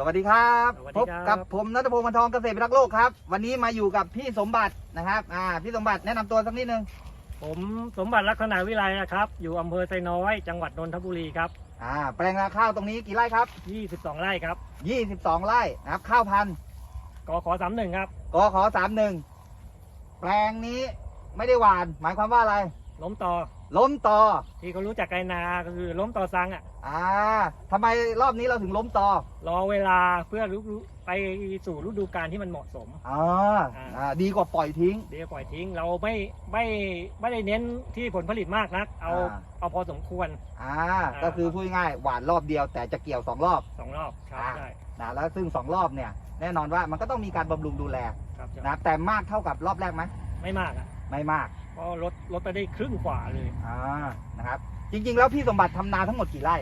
สวัสดีครับสวัสพดีบครับ กับผมนัทพงศ์มันทองเกษตรพิทักษ์โลกครับ วันนี้มาอยู่กับพี่สมบัตินะครับอ่าพี่สมบัติแนะนำตัวสักนิดนึงผมสมบัติลักษณะวิไลนะครับ อยู่อำเภอไซน้อย จังหวัดนนทบุรีครับอ่าแปลงนาข้าวตรงนี้กี่ไร่ครับ 22 ไร่ครับ22 ไร่นะครับข้าวพันธุ์กขอ31ครับกขอสามหนึ่งแปลงนี้ไม่ได้หวาน หมายความว่าอะไร ล้มต่อ ล้มต่อ ที่เขารู้จักไกนาก็คือล้มต่อซังอะ อ่าทำไมรอบนี้เราถึงล้มต่อ รอเวลาเพื่อรู้รู้ไปสู่ฤดูกาลที่มันเหมาะสม อ่าอ่าดีกว่าปล่อยทิ้ง เดี๋ยวปล่อยทิ้งเราไม่ไม่ไม่ได้เน้นที่ผลผลิตมากนัก เอาอ่า เอาพอสมควร อ่า ก็คือพูดง่ายๆหวานรอบเดียวแต่จะเกี่ยวสองรอบ สองรอบครับอ่าใช่นะแล้วซึ่งสองรอบเนี่ย แน่นอนว่ามันก็ต้องมีการบำรุงดูแลครับใช่นะครับแต่มากเท่ากับรอบแรกไหมไม่มากอะ ไม่มากเพราะลดลดไปได้ครึ่งกว่าเลยอ่า นะครับ จริง ๆ แล้วพี่สมบัติทำนาทั้งหมดกี่ไร่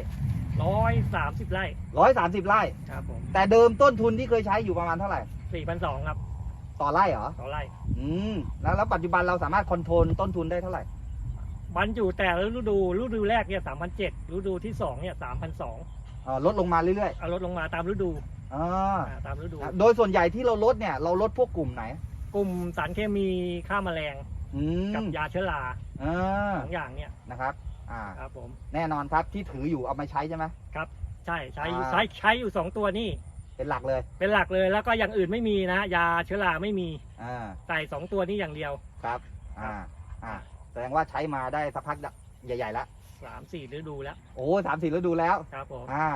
ร้อยสามสิบไร่ร้อยสามสิบไร่ ครับผมแต่เดิมต้นทุนที่เคยใช้อยู่ประมาณเท่าไหร่ สี่พันสองครับต่อไร่เหรอ ต่อไร่ อืม แล้วแล้วปัจจุบันเราสามารถคอนโทรลต้นทุนได้เท่าไหร่บรรจุแต่ละฤดูฤดูแรกเนี่ยสามพันเจ็ดฤดูที่สองเนี่ยสามพันสองเอ่อลดลงมาเรื่อยเอาลดลงมาตามฤดูๆอ่าอ่าตามฤดู โดยส่วนใหญ่ที่เราลดเนี่ย เราลดพวกกลุ่มไหน กลุ่มสารเคมีฆ่าแมลง อืมกับยาเชื้อราอ่าสองอย่างเนี่ยนะครับ อ่า ครับผมแน่นอนครับที่ถืออยู่เอามาใช้ใช่ไหมใช่ใช้อ่า ใช้ใช้อยู่สองตัวนี่เป็นหลักเลยเป็นหลักเลยแล้วก็อย่างอื่นไม่มีนะ ยาเชื้อราไม่มีอ่าใส่สองตัวนี้อย่างเดียวครับอ่าอ่าแสดงว่าใช้มาได้สักพักใหญ่ๆแล้วสามสี่ฤดูแล้วโอ้สามสี่ฤดูแล้ว ครับผมอ่า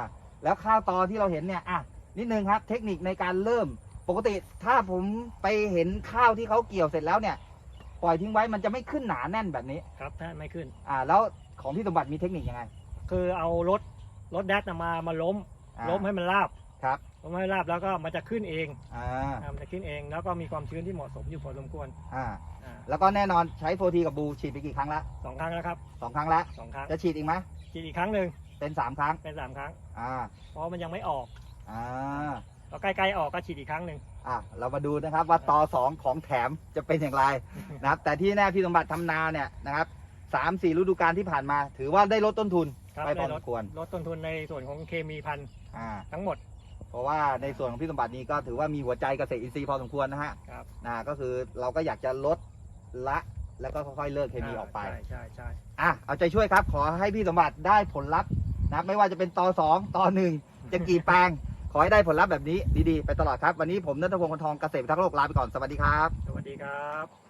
แล้วข้าวตอที่เราเห็นเนี่ยอะนิดนึงครับ เทคนิคในการเริ่ม ปกติถ้าผมไปเห็นข้าวที่เขาเกี่ยวเสร็จแล้วเนี่ย ปล่อยทิ้งไว้มันจะไม่ขึ้นหนาแน่นแบบนี้ ครับถ้าไม่ขึ้น อ่า แล้วของพี่สมบัติมีเทคนิคยังไง คือเอารถรถแดดน่ะมามาล้ม อ่าล้มให้มันราบครับ ล้มให้ราบแล้วก็มันจะขึ้นเองอ่า อ่ามันจะขึ้นเองแล้วก็มีความชื้นที่เหมาะสมอยู่พอสมควรอ่า อ่าแล้วก็แน่นอนใช้โฟทีกับบูฉีดไปกี่ครั้งละสองครั้งแล้วครับสองครั้งละ สองครั้งจะฉีดอีกไหมฉีดอีกครั้งหนึ่งเป็นสามครั้ง เป็นสามครั้ง อ่า เพราะมันยังไม่ออก อ่า แล้วใกล้ๆออกก็ฉีดอีกครั้งหนึ่งอะเรามาดูนะครับว่าต่อสองของแถมจะเป็นอย่างไรนะครับ แต่ที่แน่พี่สมบัติทำนาเนี่ยนะครับสามสี่ฤดูกาลที่ผ่านมา ถือว่าได้ลดต้นทุนครับไปพอได้สลมดควร ลดต้นทุนในส่วนของเคมีพันธุ์อ่า ทั้งหมด เพราะว่าในส่วนของพี่สมบัตินี้ก็ถือว่ามีหัวใจเกษตรอินทรีย์พอสมควรนะฮะครับ นะก็คือเราก็อยากจะลดละแล้วก็ค่อยๆเลิกเคมีออกไป ใช่ใช่ใช่อะเอาใจช่วยครับ ขอให้พี่สมบัติได้ผลลัพธ์นะครับไม่ว่าจะเป็นต่อสองต่อหนึ่งจะกี่แปลง ขอให้ได้ผลลัพธ์แบบนี้ดีๆ ไปตลอดครับ วันนี้ผมนัทพงศ์คนทองเกษตรทักษ์โลกลาไปก่อน สวัสดีครับ สวัสดีครับ